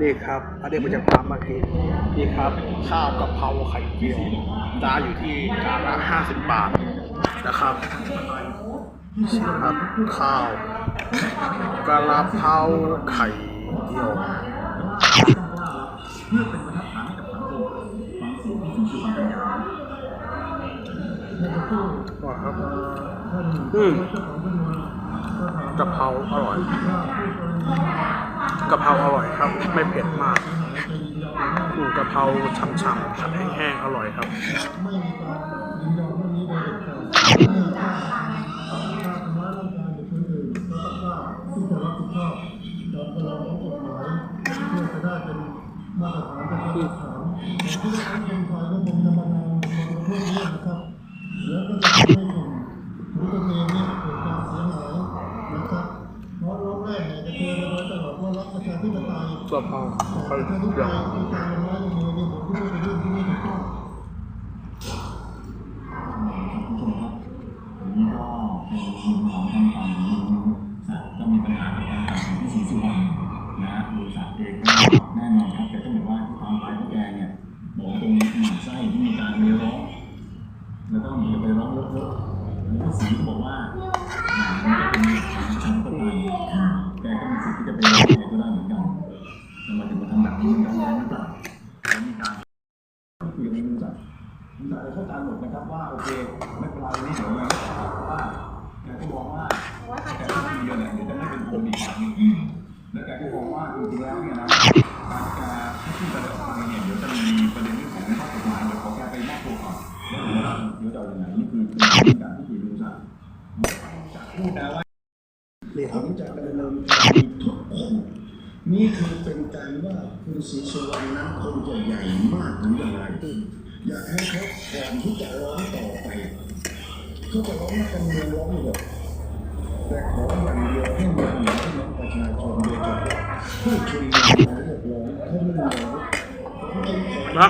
นี่ครับอันนี้ผมจะพามากินนี่ครับ ข้าวกะเพราไข่เจียวจานอยู่ที่จานละห้าสิบบาทนะครับนี่ครับข้าวกะเพราไข่เจียวว้าครับอืม กะเพราอร่อยกะเพราอร่อยครับ ไม่เผ็ดมากอืมกะเพราฉ่ำๆผัดแห้งๆอร่อยครับกะเพราไข่เจียวครับผมครับก็มีทีมของทางฝั่งสัตว์ก็มีปัญหากับทางฝั่งที่ศรีสุวรรณนะฮะบริษัทเองก็แน่นอนครับแต่ต้องบอกว่าความไปพวกแกเนี่ยบอกตรงนี้หมั่นไส้ที่มีการเรียร้องแล้วก็มีไปร้องเยอะๆแล้วก็สีก็บอกว่าหมมันจะเป็นของประชาธิปไตย นี้มันย้อนแย้งหรือเปล่ามีการคุยกันในมือจัดมือจัดเข้าใจหมดนะครับว่าโอเคไม่เป็นไรนี่เดี๋ยวเราว่าแกก็บอกว่าแกก็คุยกันเนี่ยเดี๋ยวจะไม่เป็นผมอีกครั้งหนึ่งแล้วแกก็บอกว่าจริงๆแล้วเนี่ยนะการแกให้พูดกันออกไปเนี่ยเดี๋ยวจะมีประเด็นเรื่องของข้อกฎหมายเดี๋ยวขอแกไปมอบตัวก่อนแล้วเดี๋ยวเดี๋ยวจะเอาอย่างไรนี่คือเป็นการที่คุยมือจัดจะพูดนะว่าผรับมจะดำเนินคดีทุกคน นี่คือเป็นการว่าคุณศรีสุวรรณนั้นคงจะใหญ่มากหรืออย่างไรอยากให้เขาก่อนที่จะร้องต่อไปเขาจะร้องนักการเมืองร้องหมดแต่ขออย่างเดียวให้เมืองหมือให้น้องประชาชนโดยเฉพาะผู้ชุมนุมมาเรียกร้องเขาไม่ร้องผมจึงขอนะ